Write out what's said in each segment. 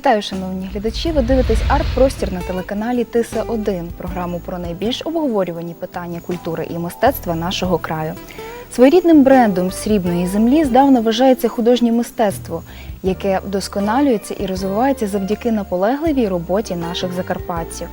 Вітаю, шановні глядачі. Ви дивитесь арт-простір на телеканалі Тиса 1 програму про найбільш обговорювані питання культури і мистецтва нашого краю. Своєрідним брендом срібної землі здавна вважається художнє мистецтво, яке вдосконалюється і розвивається завдяки наполегливій роботі наших закарпатців.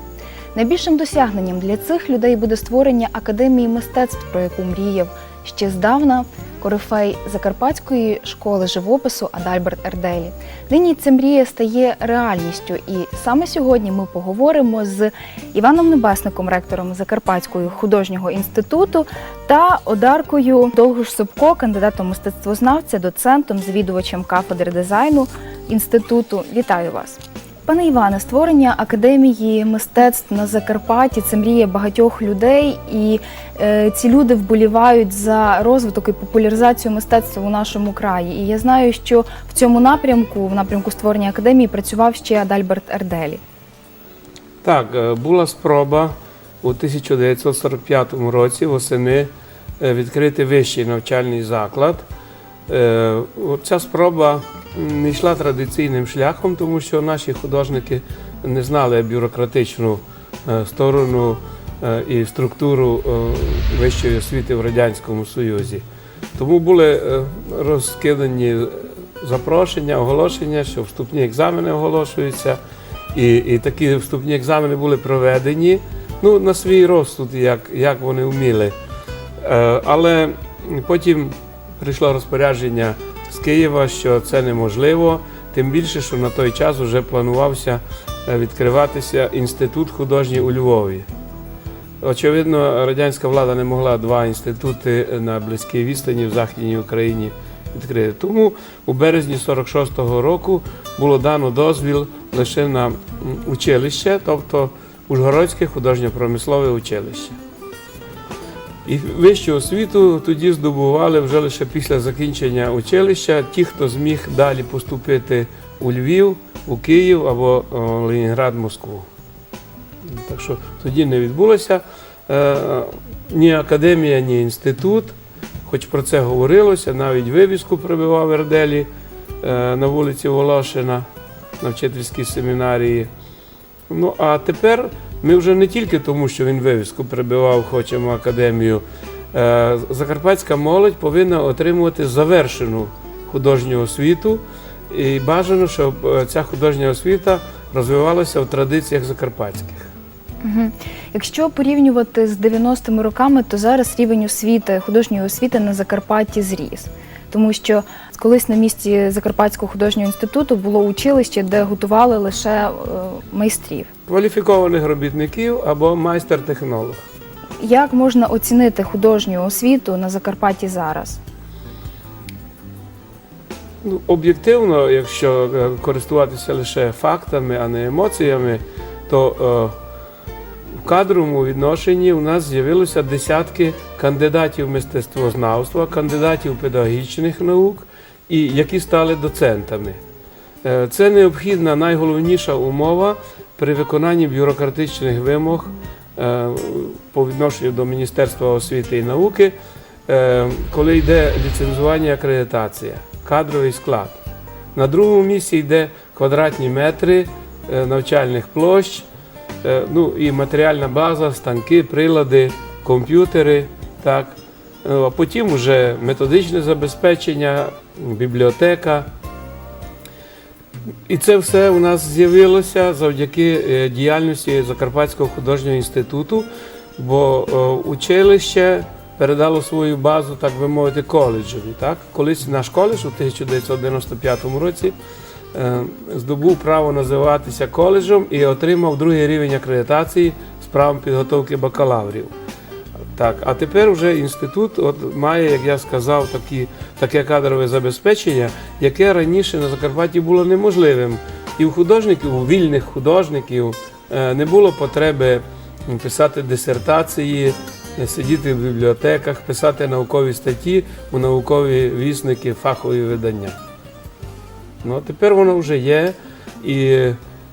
Найбільшим досягненням для цих людей буде створення академії мистецтв, про яку мріяв ще здавна корифей Закарпатської школи живопису Адальберт Ерделі. Нині ця мрія стає реальністю, і саме сьогодні ми поговоримо з Іваном Небесником, ректором Закарпатського художнього інституту, та Одаркою Довгуш Собко, кандидатом мистецтвознавця, доцентом, завідувачем кафедри дизайну інституту. Вітаю вас! Пане Іване, створення академії мистецтв на Закарпатті це мрія багатьох людей, і е, ці люди вболівають за розвиток і популяризацію мистецтва у нашому краї. І я знаю, що в цьому напрямку, в напрямку створення академії, працював ще Адальберт Ерделі. Так, е, була спроба у 1945 році восени е, відкрити вищий навчальний заклад. Е, Ця спроба не йшла традиційним шляхом, тому що наші художники не знали бюрократичну е, сторону е, і структуру е, вищої освіти в Радянському Союзі. Тому були розкидані запрошення, оголошення, що вступні екзамени оголошуються. І, і такі вступні екзамени були проведені ну, на свій розсуд, як, як вони вміли. Але потім прийшло розпорядження з Києва, що це неможливо, тим більше, що на той час вже планувався е, відкриватися інститут художній у Львові. Очевидно, радянська влада не могла два інститути на близькій відстані в Західній Україні відкрити. Тому у березні 46-го року було дано дозвіл лише на училище, тобто Ужгородське художньо-промислове училище. І вищу освіту тоді здобували вже лише після закінчення училища ті, хто зміг далі поступити у Львів, у Київ або о, Ленінград, Москву. Так що тоді не відбулося е, ні академія, ні інститут, хоч про це говорилося, навіть вивіску прибивав Ерделі е, на вулиці Волошина на вчительській семінарії. Ну а тепер ми вже не тільки тому, що він вивіску прибивав, хочемо академію. Е, Закарпатська молодь повинна отримувати завершену художню освіту, і бажано, щоб е, ця художня освіта розвивалася в традиціях закарпатських. Якщо порівнювати з 90-ми роками, то зараз рівень освіти, художньої освіти на Закарпатті зріс. Тому що колись на місці Закарпатського художнього інституту було училище, де готували лише е, майстрів. Кваліфікованих робітників або майстер-технолог. Як можна оцінити художню освіту на Закарпатті зараз? Ну, об'єктивно, якщо е, користуватися лише фактами, а не емоціями, то е, кадровому відношенні у нас з'явилося десятки кандидатів мистецтвознавства, кандидатів педагогічних наук, і які стали доцентами. Е, Це необхідна найголовніша умова при виконанні бюрократичних вимог е, по відношенню до Міністерства освіти і науки, е, коли йде ліцензування і акредитація, кадровий склад. На другому місці йде квадратні метри навчальних площ, ну і матеріальна база, станки, прилади, комп'ютери. Так. Е, А потім вже методичне забезпечення, бібліотека. І це все у нас з'явилося завдяки е, діяльності Закарпатського художнього інституту, бо е, училище передало свою базу, так би мовити, коледжові. Колись наш коледж у 1995 році е, здобув право називатися коледжем і отримав другий рівень акредитації з правом підготовки бакалаврів. Так, а тепер вже інститут от, має, як я сказав, такі, таке кадрове забезпечення, яке раніше на Закарпатті було неможливим. І у художників, у вільних художників е, не було потреби писати дисертації, е, сидіти в бібліотеках, писати наукові статті у наукові вісники, фахові видання. Ну, а тепер воно вже є. І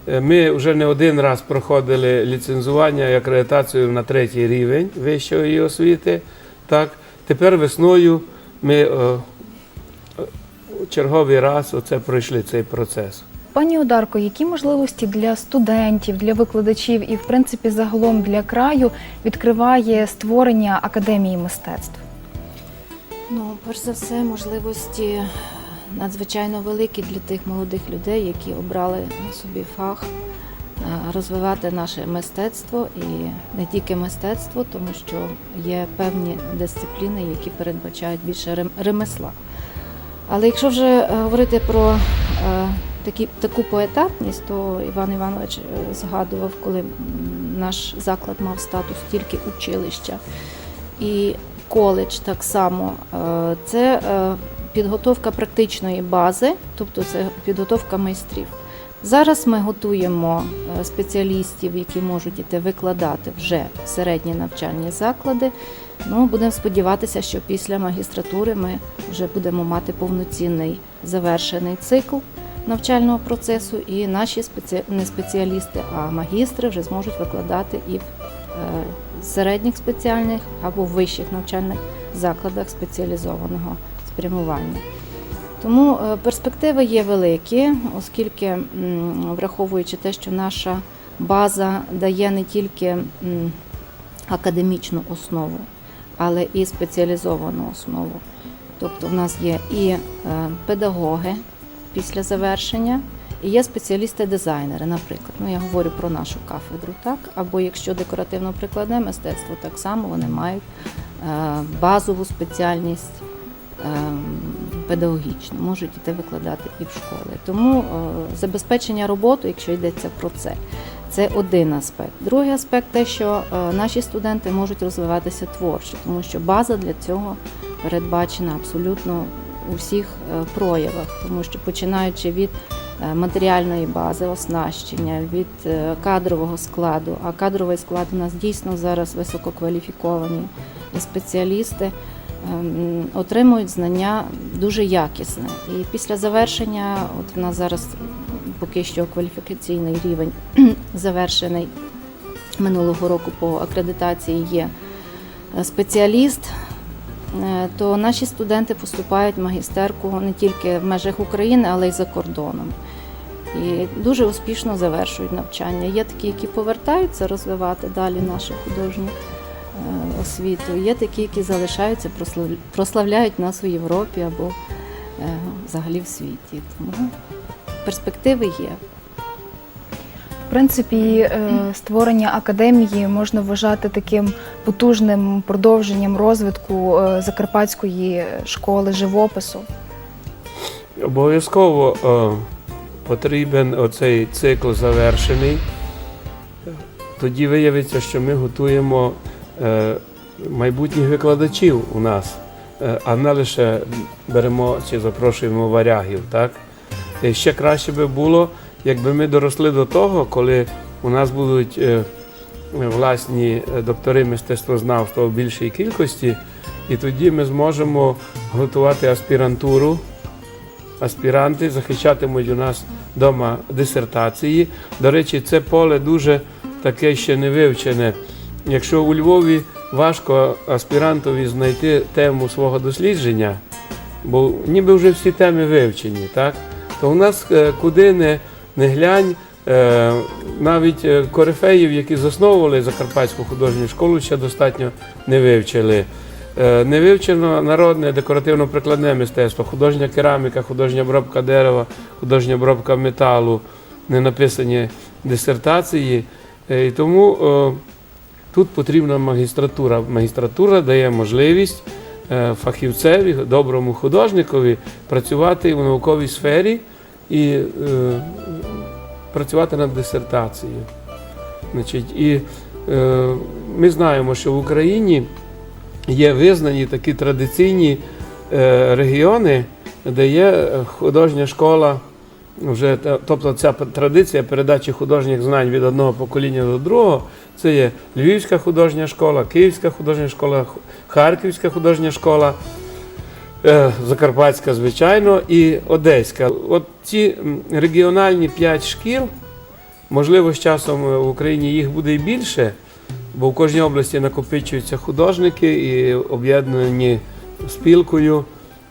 е, ми вже не один раз проходили ліцензування і акредитацію на третій рівень вищої освіти. Так, тепер весною ми е, е, черговий раз оце пройшли цей процес. Пані Одарко, які можливості для студентів, для викладачів і, в принципі, загалом для краю відкриває створення академії мистецтв? Ну, перш за все, можливості надзвичайно великі для тих молодих людей, які обрали собі фах е, розвивати наше мистецтво і не тільки мистецтво, тому що є певні дисципліни, які передбачають більше рем- ремесла. Але якщо вже е, говорити про е, такі, таку поетапність, то Іван Іванович згадував, коли наш заклад мав статус тільки училища і коледж так само. Це підготовка практичної бази, тобто це підготовка майстрів. Зараз ми готуємо е, спеціалістів, які можуть іти викладати вже в середні навчальні заклади. Ну, будемо сподіватися, що після магістратури ми вже будемо мати повноцінний завершений цикл навчального процесу, і наші спеці... не спеціалісти, а магістри вже зможуть викладати і в е, середніх спеціальних або вищих навчальних закладах спеціалізованого спрямування. Тому е, перспективи є великі, оскільки, враховуючи те, що наша база дає не тільки академічну основу, але і спеціалізовану основу. Тобто в нас є і е, педагоги після завершення, і є спеціалісти-дизайнери, наприклад. Ну, я говорю про нашу кафедру, так? Або якщо декоративно-прикладне мистецтво, так само вони мають е, базову спеціальність е, педагогічну, можуть іти викладати і в школи. Тому е, забезпечення роботи, якщо йдеться про це, це один аспект. Другий аспект те, що е, наші студенти можуть розвиватися творчо, тому що база для цього передбачена абсолютно у всіх е, проявах, тому що починаючи від матеріальної бази, оснащення, від кадрового складу, а кадровий склад у нас дійсно зараз висококваліфіковані спеціалісти. Ем, Отримують знання дуже якісне. І після завершення, от в нас зараз поки що кваліфікаційний рівень завершений минулого року по акредитації є е, спеціаліст, е, то наші студенти поступають в магістерку не тільки в межах України, але й за кордоном. І дуже успішно завершують навчання. Є такі, які повертаються розвивати далі нашу художню е, освіту. Є такі, які залишаються, прославляють нас у Європі або е, взагалі в світі. Тому перспективи є. В принципі, е, створення академії можна вважати таким потужним продовженням розвитку е, закарпатської школи живопису. Обов'язково е, потрібен оцей цикл завершений. Тоді виявиться, що ми готуємо е, майбутніх викладачів у нас, е, а не лише беремо чи запрошуємо варягів. Так? І ще краще би було, якби ми доросли до того, коли у нас будуть е, власні е, доктори мистецтвознавства в більшій кількості, і тоді ми зможемо готувати аспірантуру аспіранти захищатимуть у нас вдома дисертації. До речі, це поле дуже таке ще не вивчене. Якщо у Львові важко аспірантові знайти тему свого дослідження, бо ніби вже всі теми вивчені, так? то у нас е, куди не, не глянь, е, навіть е, корифеїв, які засновували Закарпатську художню школу, ще достатньо не вивчили. Не вивчено народне декоративно-прикладне мистецтво, художня кераміка, художня обробка дерева, художня обробка металу, не написані дисертації. І тому тут потрібна магістратура. Магістратура дає можливість е, фахівцеві, доброму художникові працювати в науковій сфері і е, працювати над дисертацією. Значить, і е, ми знаємо, що в Україні є визнані такі традиційні е, регіони, де є е, художня школа. Вже, тобто ця традиція передачі художніх знань від одного покоління до другого, це є Львівська художня школа, Київська художня школа, Харківська художня школа, е, Закарпатська, звичайно, і Одеська. От ці регіональні п'ять шкіл, можливо, з часом е, в Україні їх буде і більше, бо в кожній області накопичуються художники і об'єднані спілкою.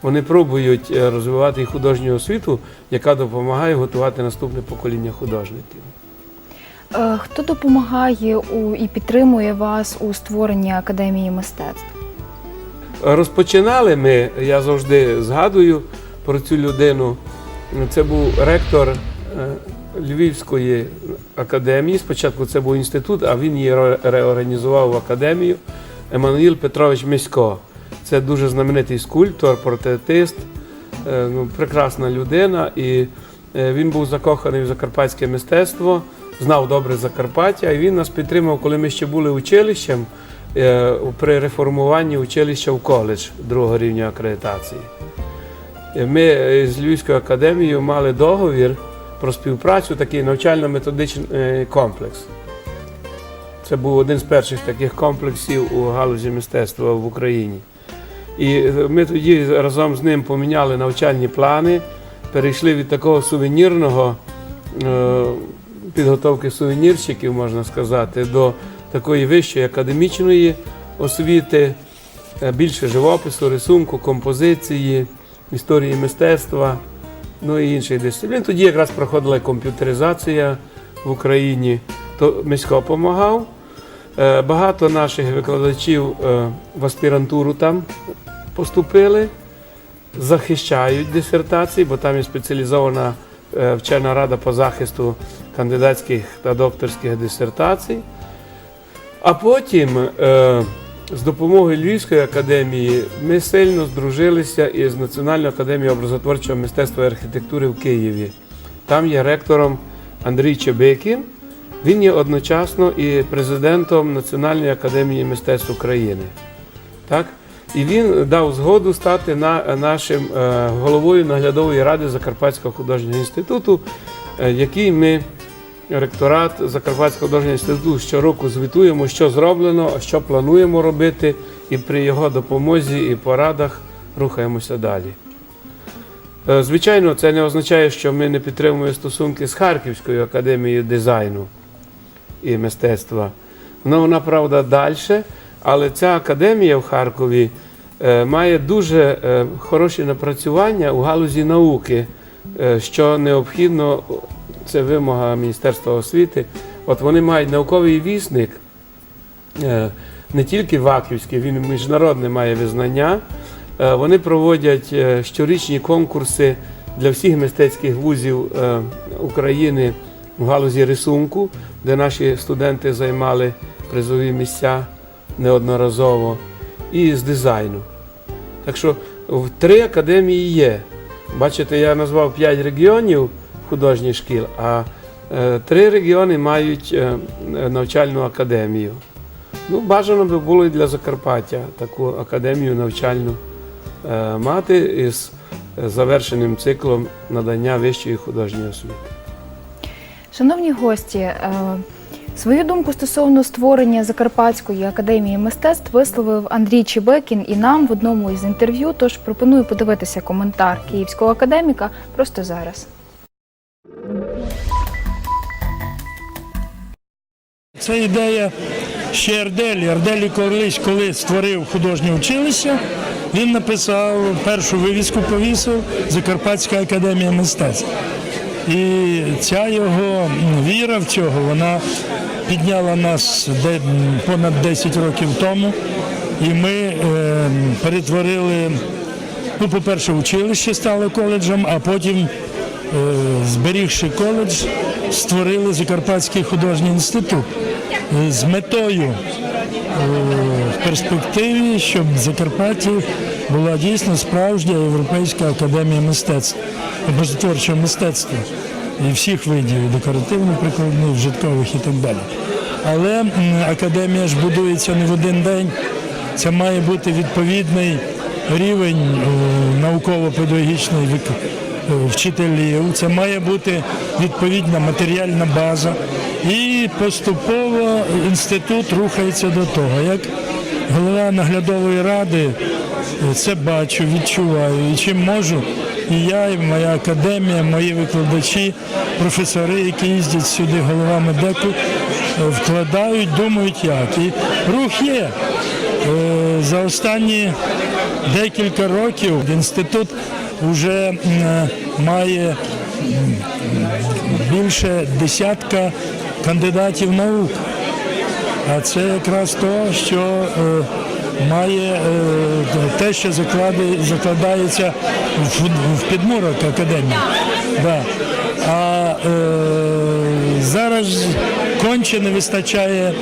Вони пробують е, розвивати і художню освіту, яка допомагає готувати наступне покоління художників. Е, Хто допомагає у і підтримує вас у створенні академії мистецтв? Розпочинали ми, я завжди згадую про цю людину. Це був ректор е, Львівської академії. Спочатку це був інститут, а він її реорганізував в академію. Еммануїл Петрович Місько. Це дуже знаменитий скульптор, портретист, е, ну, прекрасна людина. І е, він був закоханий в закарпатське мистецтво, знав добре Закарпаття, і він нас підтримав, коли ми ще були училищем е, при реформуванні училища в коледж другого рівня акредитації. Ми з Львівською академією мали договір про співпрацю, такий навчально-методичний комплекс. Це був один з перших таких комплексів у галузі мистецтва в Україні. І е, ми тоді разом з ним поміняли навчальні плани, перейшли від такого сувенірного е, підготовки сувенірщиків, можна сказати, до такої вищої академічної освіти, е, більше живопису, рисунку, композиції, історії мистецтва, ну і інших дисциплін. Тоді якраз проходила комп'ютеризація в Україні, то Місько допомагав. Е, Багато наших викладачів е, в аспірантуру там поступили, захищають дисертації, бо там є спеціалізована е, вчена рада по захисту кандидатських та докторських дисертацій. А потім з допомогою Львівської академії ми сильно здружилися із Національною академією образотворчого мистецтва і архітектури в Києві. Там є ректором Андрій Чебикін. Він є одночасно і президентом Національної академії мистецтв України. Так? І він дав згоду стати на, нашим е, головою наглядової ради Закарпатського художнього інституту, е, який ми, ректорат Закарпатського художнього інституту, щороку звітуємо, що зроблено, що плануємо робити, і при його допомозі і порадах рухаємося далі. Е, Звичайно, це не означає, що ми не підтримуємо стосунки з Харківською академією дизайну і мистецтва. Ну, вона, правда, далі, але ця академія в Харкові е, має дуже е, хороші напрацювання у галузі науки, е, що необхідно, це вимога Міністерства освіти. От вони мають науковий вісник, не тільки Ваківський, він міжнародне має визнання. Вони проводять щорічні конкурси для всіх мистецьких вузів України в галузі рисунку, де наші студенти займали призові місця неодноразово, і з дизайну. Так що в три академії є. Бачите, я назвав п'ять регіонів художніх шкіл, а е, три регіони мають е, навчальну академію. Ну, бажано би було і для Закарпаття таку академію навчальну е, мати із завершеним циклом надання вищої художньої освіти. Шановні гості, е, свою думку стосовно створення Закарпатської академії мистецтв висловив Андрій Чебекін і нам в одному із інтерв'ю. Тож пропоную подивитися коментар київського академіка просто зараз. Це ідея ще Арделі. Арделі колись, коли створив художнє училище, він написав першу вивіску повісив Закарпатська академія мистецтв. І ця його віра в цього, вона підняла нас понад 10 років тому. І ми е, перетворили, ну, по-перше, училище стало коледжем, а потім е, зберігши коледж, створили Закарпатський художній інститут е, з метою в перспективі, щоб в Закарпатті була дійсно справжня європейська академія мистецтв, образотворчого мистецтва і всіх видів декоративних, прикладних, вжиткових і так далі. Але академія ж будується не в один день. Це має бути відповідний рівень е, науково-педагогічний е, вчителів. Це має бути відповідна матеріальна база. І поступово інститут рухається до того. Як голова наглядової ради це бачу, відчуваю. І чим можу, і я, і моя академія, мої викладачі, професори, які їздять сюди головами деку, е, вкладають, думають як. І рух є. Е, За останні декілька років інститут вже має більше десятка кандидатів наук. А це якраз то, що е, має е, те, що закладається в, підмурок академії. Да. А е, зараз конче не вистачає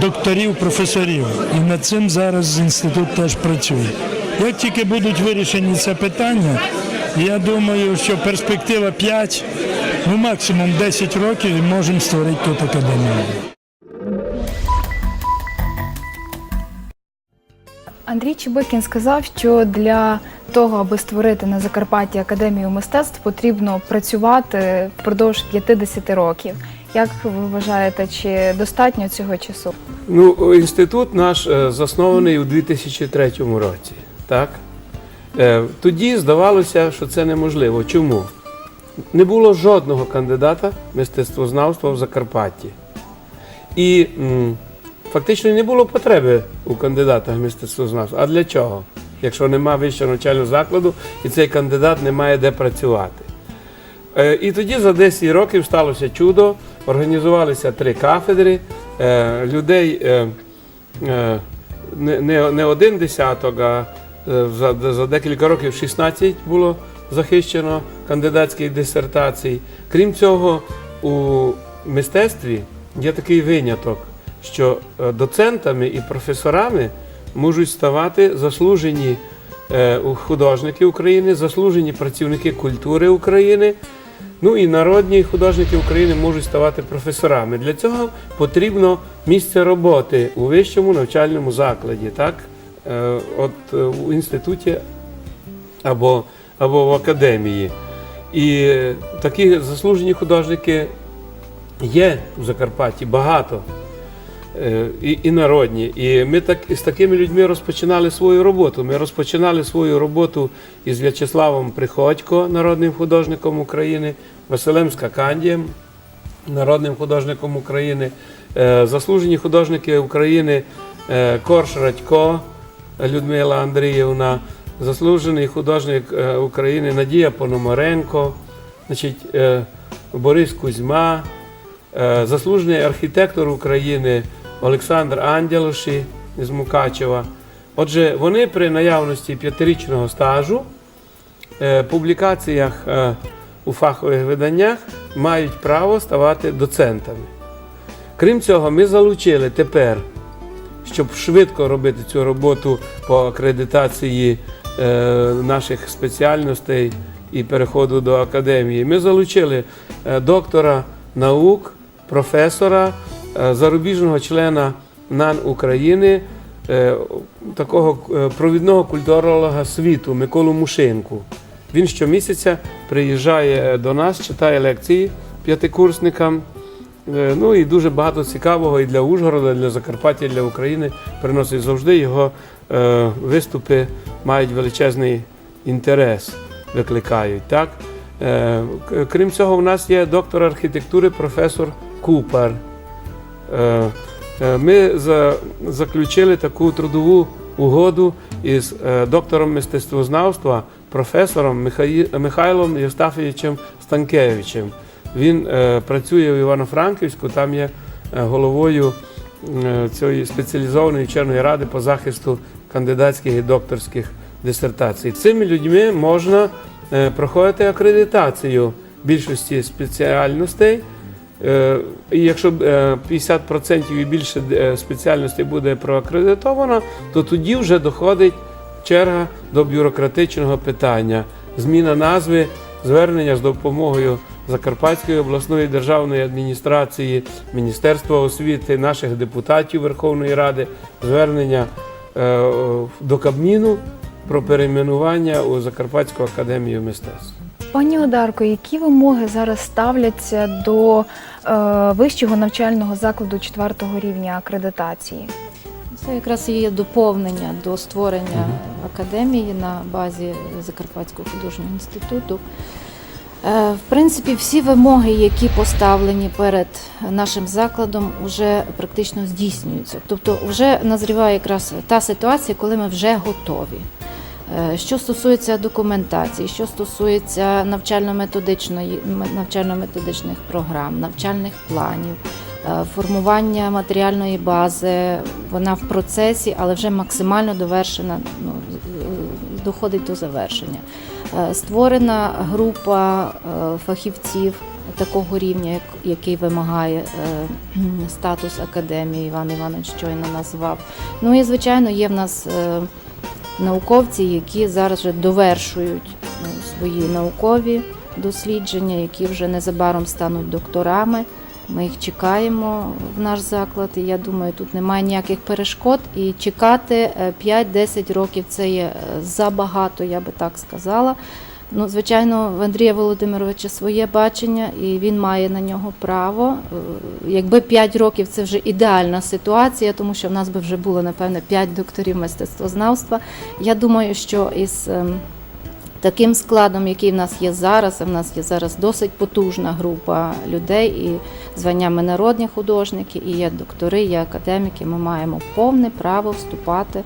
докторів, професорів. І над цим зараз інститут теж працює. Як тільки будуть вирішені це питання, я думаю, що перспектива 5, ну максимум 10 років і можемо створити тут академію. Андрій Чебикін сказав, що для того, аби створити на Закарпатті академію мистецтв, потрібно працювати впродовж 50 років. Як ви вважаєте, чи достатньо цього часу? Ну, інститут наш е, заснований у 2003 році. Так? Е, Тоді здавалося, що це неможливо. Чому? Не було жодного кандидата мистецтвознавства в Закарпатті. І фактично не було потреби у кандидатах мистецтвознавства. А для чого? Якщо нема вищого навчального закладу і цей кандидат не має де працювати. Е, І тоді за 10 років сталося чудо. Організувалися три кафедри. Е, Людей е, не, один десяток, а за декілька років 16 було захищено кандидатських дисертацій. Крім цього, у мистецтві є такий виняток, що е, доцентами і професорами можуть ставати заслужені е, художники України, заслужені працівники культури України. Ну і народні художники України можуть ставати професорами. Для цього потрібно місце роботи у вищому навчальному закладі, так? Е, От у інституті або, або в академії. І такі заслужені художники є в Закарпатті багато. Е, І, і народні. І ми так, з такими людьми розпочинали свою роботу. Ми розпочинали свою роботу із В'ячеславом Приходько, народним художником України, Василем Скакандієм, народним художником України, е, заслужені художники України е, Корж Радько, Людмила Андріївна, заслужений художник України Надія Пономаренко, значить, Борис Кузьма, заслужений архітектор України Олександр Андялоші з Мукачева. Отже, вони при наявності п'ятирічного стажу, е, публікаціях е, у фахових виданнях мають право ставати доцентами. Крім цього, ми залучили тепер, щоб швидко робити цю роботу по акредитації е, наших спеціальностей і переходу до академії. Ми залучили доктора наук, професора, зарубіжного члена НАН України, е, такого е, провідного культуролога світу Миколу Мушинку. Він щомісяця приїжджає до нас, читає лекції п'ятикурсникам. Е, Ну і дуже багато цікавого і для Ужгорода, і для Закарпаття, і для України приносить завжди його е, виступи мають величезний інтерес, викликають. Так? Е, крім цього, у нас є доктор архітектури, професор Купер. Е, е, Ми заключили таку трудову угоду із е, доктором мистецтвознавства, професором Михайлом Євстафійовичем Станкевичем. Він працює в Івано-Франківську, там є головою цієї спеціалізованої вченої ради по захисту кандидатських і докторських дисертацій. Цими людьми можна проходити акредитацію більшості спеціальностей. Е, І якщо е, 50% і більше е, спеціальностей буде проакредитовано, то тоді вже доходить черга до бюрократичного питання. Зміна назви, звернення з допомогою Закарпатської обласної державної адміністрації, Міністерства освіти, наших депутатів Верховної Ради, звернення е, до Кабміну про перейменування у Закарпатську академію мистецтв. Пані Одарко, які вимоги зараз ставляться до е, вищого навчального закладу четвертого рівня акредитації? Це якраз і є доповнення до створення академії на базі Закарпатського художнього інституту. Е, В принципі, всі вимоги, які поставлені перед нашим закладом, вже практично здійснюються. Тобто, вже назріває якраз та ситуація, коли ми вже готові. Е, Що стосується документації, що стосується навчально-методичної навчально-методичних програм, навчальних планів, е, формування матеріальної бази, вона в процесі, але вже максимально довершена, ну, доходить до завершення. Е, Створена група фахівців такого рівня, як- який вимагає статус академії. Іван Іванович щойно назвав. Ну і звичайно, є в нас науковці, які зараз вже довершують ну, свої наукові дослідження, які вже незабаром стануть докторами. Ми їх чекаємо в наш заклад, і я думаю, тут немає ніяких перешкод. І чекати е, 5-10 років це є е, забагато, я би так сказала. Ну, звичайно, в Андрія Володимировича своє бачення, і він має на нього право. Е, Якби 5 років це вже ідеальна ситуація, тому що в нас би вже було, напевне, 5 докторів мистецтвознавства. Я думаю, що із ем, таким складом, який в нас є зараз, а в нас є зараз досить потужна група людей, і званнями народні художники, і є доктори, є академіки, ми маємо повне право вступати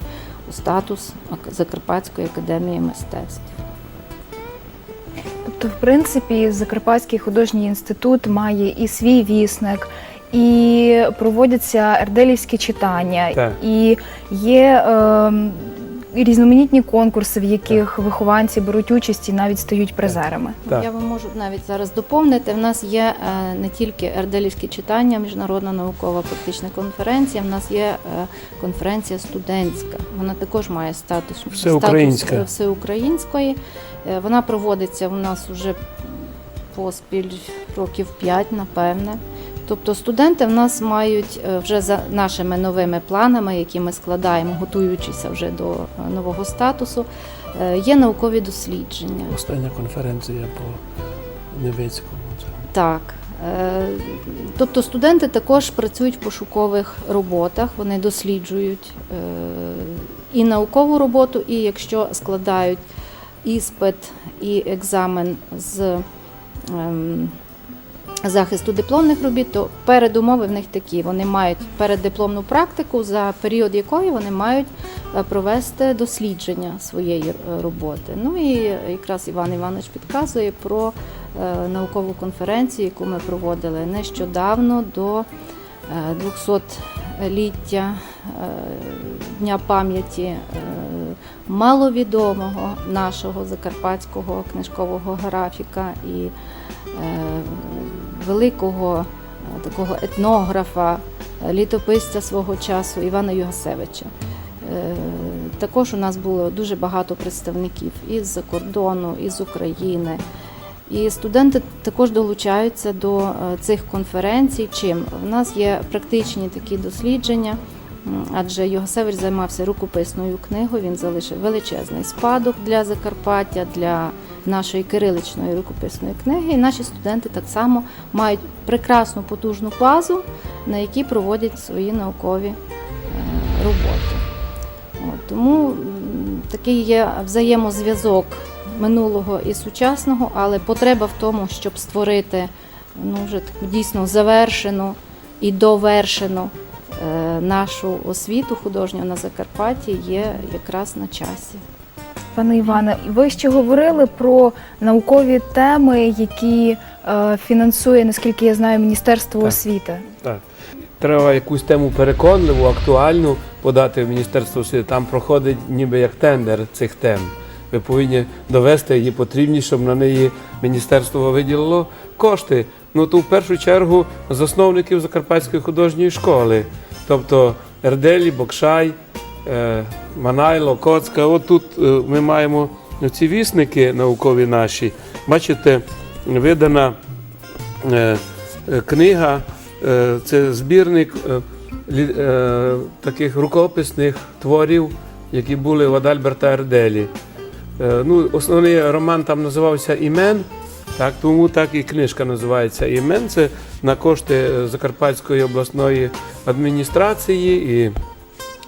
у статус Закарпатської академії мистецтв. Тобто, в принципі, Закарпатський художній інститут має і свій вісник, і проводяться ерделівські читання, Так. і є е, різноманітні конкурси, в яких вихованці беруть участь і навіть стають призерами. Так. Я вам можу навіть зараз доповнити. В нас є е, не тільки ерделівські читання, міжнародна наукова практична конференція. В нас є е, конференція студентська. Вона також має статус Всеукраїнська. статус, е, всеукраїнської. Е, Вона проводиться у нас уже поспіль років 5, напевне. Тобто студенти в нас мають е, вже за нашими новими планами, які ми складаємо, готуючися вже до е, нового статусу, е, є наукові дослідження. Остання конференція по Невицькому. Так. Тобто студенти також працюють в пошукових роботах, вони досліджують і наукову роботу, і якщо складають іспит і екзамен з ем, захисту дипломних робіт, то передумови в них такі. Вони мають переддипломну практику, за період якої вони мають е, провести дослідження своєї е, роботи. Ну і якраз Іван Іванович підказує про е, наукову конференцію, яку ми проводили нещодавно до е, 200-ліття е, Дня пам'яті маловідомого нашого закарпатського книжкового графіка і великого е, такого етнографа, е, літописця свого часу Івана Югасевича. Е, Також у нас було дуже багато представників із-за кордону, із України. І студенти також долучаються до цих конференцій. Чим у нас є практичні такі дослідження, адже Йогасевич займався рукописною книгою. Він залишив величезний спадок для Закарпаття, для нашої кириличної рукописної книги. І наші студенти так само мають прекрасну потужну базу, на якій проводять свої наукові е, роботи. От, тому такий є взаємозв'язок минулого і сучасного, але потреба в тому, щоб створити ну, вже таку дійсно завершену і довершену е, нашу освіту художню на Закарпатті, є якраз на часі. Пане Іване, ви ще говорили про наукові теми, які е, фінансує, наскільки я знаю, Міністерство Так. освіти. Так. Треба якусь тему переконливу, актуальну подати в Міністерство освіти. Там проходить ніби як тендер цих тем. Ви повинні довести її потрібні, щоб на неї міністерство виділило кошти. Ну то в першу чергу засновників Закарпатської художньої школи, тобто Ерделі, Бокшай, Манайло, Коцка. От тут е, ми маємо ці вісники наукові наші. Бачите, видана е, е, книга, е, це збірник е, е, таких рукописних творів, які були в Адальберта Ерделі. Е, Ну, основний роман там називався Імен, так, тому так і книжка називається Імен. Це на кошти е, Закарпатської обласної адміністрації і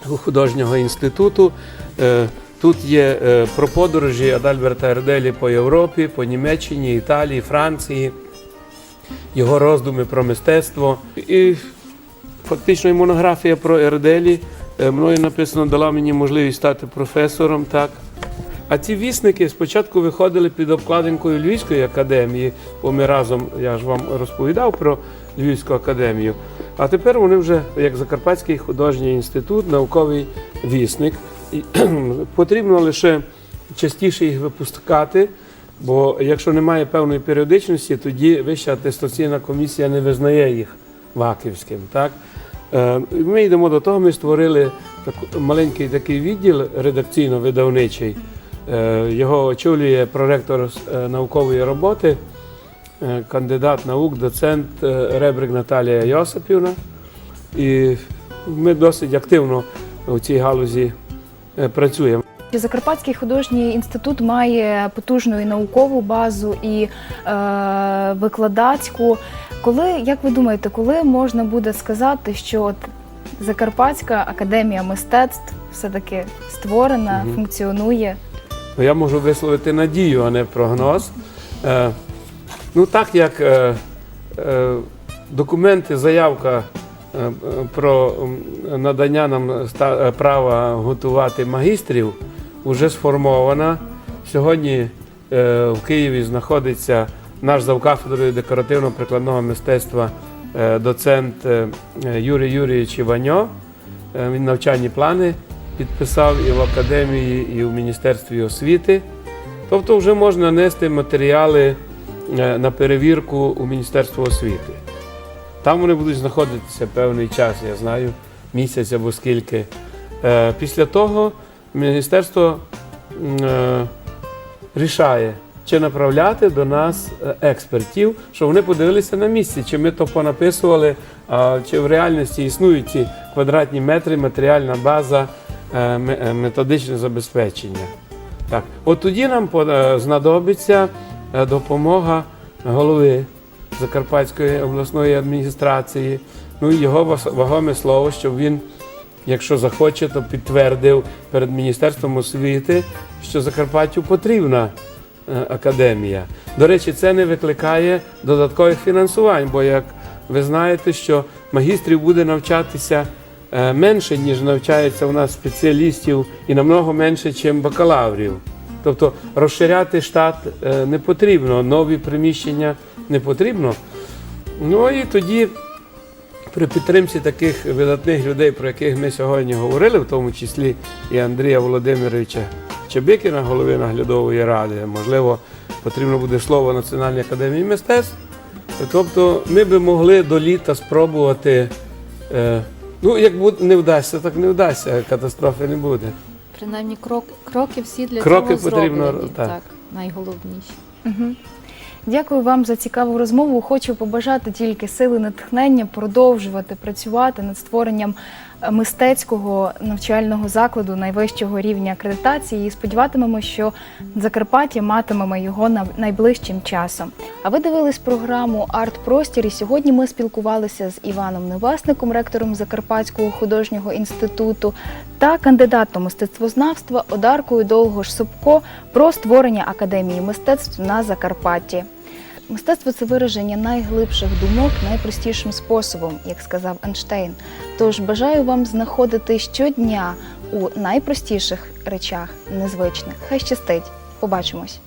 художнього інституту. Е, Тут є е, про подорожі Адальберта Ерделі по Європі, по Німеччині, Італії, Франції, його роздуми про мистецтво. І фактично монографія про Ерделі е, мною написано, дала мені можливість стати професором. Так. А ці вісники спочатку виходили під обкладинкою Львівської академії, бо ми разом, я ж вам розповідав про Львівську академію. А тепер вони вже як Закарпатський художній інститут, науковий вісник. І потрібно лише частіше їх випускати, бо якщо немає певної періодичності, тоді вища атестаційна комісія не визнає їх ваківським. Так? Е, Ми йдемо до того, ми створили маленький такий відділ редакційно-видавничий. Е, Його очолює проректор е, наукової роботи, кандидат наук, доцент е, Ребрик Наталія Йосипівна. І ми досить активно у цій галузі е, працюємо. Закарпатський художній інститут має потужну і наукову базу і е, викладацьку. Коли, як ви думаєте, коли можна буде сказати, що от Закарпатська академія мистецтв все-таки створена, Мгм. функціонує? Ну, Я можу висловити надію, а не прогноз. Е, ну, так як е, е, документи, заявка е, про надання нам е, права готувати магістрів вже сформована. Сьогодні е, в Києві знаходиться наш завкафедрою декоративно-прикладного мистецтва е, доцент е, Юрій Юрійович Іваньо. Е, Він навчальні плани підписав і в академії, і в Міністерстві освіти. Тобто вже можна нести матеріали на перевірку у Міністерство освіти. Там вони будуть знаходитися певний час, я знаю, місяць або скільки. Е, Після того міністерство е, рішає, чи направляти до нас е, експертів, щоб вони подивилися на місці, чи ми то понаписували, чи в реальності існують ці квадратні метри, матеріальна база, е, ме- е, методичне забезпечення. Так, от тоді нам е, знадобиться е, допомога голови Закарпатської обласної адміністрації, ну і його вагоме слово, щоб він, якщо захоче, то підтвердив перед Міністерством освіти, що Закарпаттю потрібна е, академія. До речі, це не викликає додаткових фінансувань, бо як ви знаєте, що магістрів буде навчатися е, менше, ніж навчається у нас спеціалістів, і намного менше, ніж бакалаврів. Тобто розширяти штат е, не потрібно, нові приміщення не потрібно. Ну і тоді при підтримці таких видатних людей, про яких ми сьогодні говорили, в тому числі і Андрія Володимировича Чебикіна, голови наглядової ради, можливо, потрібно буде слово Національної академії мистецтв. Тобто ми би могли до літа спробувати. Е, ну, як не вдасться, так не вдасться, катастрофи не буде. Принаймні крок, кроки всі для Кроки цього потрібно, зроблені. так. так, найголовніше. Угу. Дякую вам за цікаву розмову. Хочу побажати тільки сили натхнення продовжувати працювати над створенням мистецького навчального закладу найвищого рівня акредитації. І сподіватимемо, що Закарпаття матимемо його на- найближчим часом. А ви дивились програму Арт Простір. І сьогодні ми спілкувалися з Іваном Невесником, ректором Закарпатського художнього інституту, та кандидатом мистецтвознавства Одаркою Довгош Собко про створення академії мистецтв на Закарпатті. Мистецтво це вираження найглибших думок найпростішим способом, як сказав Ейнштейн. Тож бажаю вам знаходити щодня у найпростіших речах незвичних. Хай щастить. Побачимось.